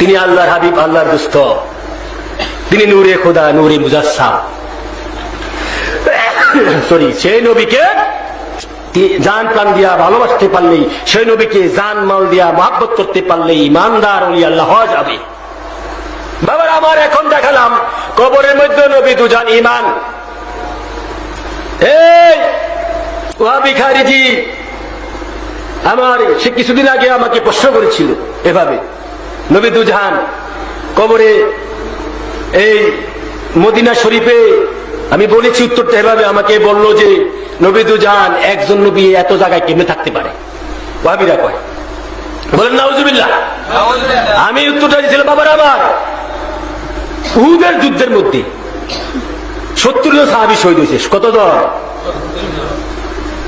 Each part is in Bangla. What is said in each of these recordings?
তিনি আল্লাহর হাবিব, আল্লাহর দুস্থ। তিনি নূরে খোদা, নূরে মুজাসসাম। সরি, সেই নবীকে জান প্রাণ দিয়া ভালোবাসতে পারলেই, সেই নবীকে জান মাল দিয়া মহাব্বত করতে পারলে ইমানদার ওলি আল্লাহ হওয়া যাবে। বাবার আমার এখন দেখালাম, কবরের মধ্যে নবী দুজন ইমান। এই, ওয়াবি খারিজি, আমার সে কিছুদিন আগে আমাকে প্রশ্ন করেছিল এভাবে। নবী দুজাহান কবরে এই মদিনা শরীফে আমি বলেছি উত্তরটা এভাবে আমাকে বলল যে নবী দুজাহান একজন নবী এত জায়গায় কেমনে থাকতে পারে? ওয়াবিরা কয়। বলেন নাউজুবিল্লাহ। আমি উত্তরটা দিয়েছিলাম বাবার আমার উহুদের যুদ্ধের মধ্যে সত্তর জন সাহাবি শহীদ হয়েছে। কত দল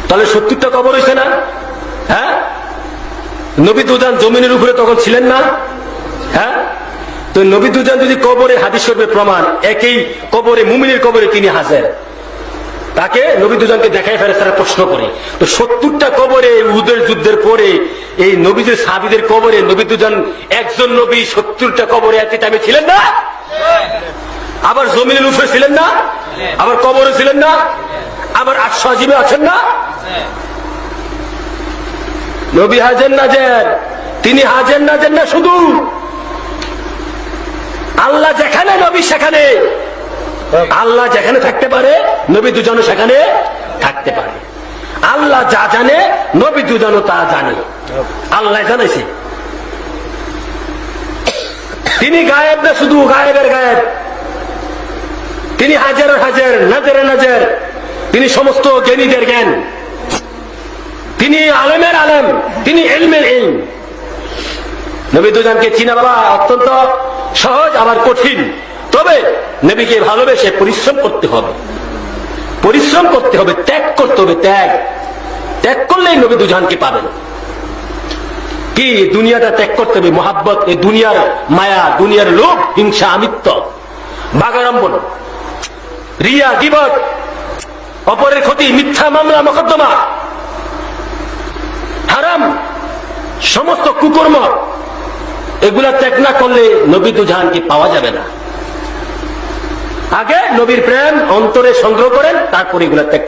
তাহলে সত্তরটা কবর হয়েছে না? হ্যাঁ? নবী দুজান জমিনের উপরে তখন ছিলেন না? হ্যাঁ? তো নবী দুজন যদি কবরে হাদিস করবে প্রমাণ, একই কবরে মুমিনের কবরে তিনি হাজার। তাকে নবী দুজনকে দেখায় ফেরে তারা প্রশ্ন করে। তো সত্তরটা কবরে উদের যুদ্ধের পরে এই নবীদের সাহাবিদের কবরে নবী দুজন, একজন নবী সত্তরটা কবরে একই টাইমে ছিলেন না? আবার জমিনের উপরে ছিলেন না? আবার কবরে ছিলেন না? আবার আটশো আজিবে আছেন না? নবী হাজের নাজের তিনি হাজের নাজের না শুধু। আল্লাহ যেখানে, নবী সেখানে। আল্লাহ যেখানে থাকতে পারে, নবী দুজনও সেখানে থাকতে পারে। আল্লাহ যা জানে, নবী দুজনও তা জানে। আল্লাহ জানাইছে তিনি গায়েব না শুধু গায়েবের গায়েব। তিনি হাজারের হাজার, নাজের নাজের। তিনি সমস্ত জ্ঞানীদের জ্ঞান। তিনি আলেমের আলেম, তিনি এলমের এলম নবী দুজনকে চিনা বাবা, অত্যন্ত সহজ আবার কঠিন। তবে নবীকে ভালোবেসে পরিশ্রম করতে হবে। পরিশ্রম করতে হবে, ত্যাগ করতে হবে, ত্যাগ। ত্যাগ করলেই নবী দুজনকে পাবেন। কি, দুনিয়াটা ত্যাগ করতে হবে? মহাব্বত এই দুনিয়ার মায়া, দুনিয়ার লোভ, হিংসা, আমিত্ব। বাগাড়ম্বন, রিয়া দিবট অপরের ক্ষতি, মিথ্যা মামলা, মকদ্দমা। হারাম, সমস্ত কুকর্ম এগুলা ত্যাগ না করলে নবী দুজাহানকে পাওয়া যাবে না। আগে নবীর প্রেম, অন্তরে সংগ্রহ করেন, তারপরে এগুলা ত্যাগ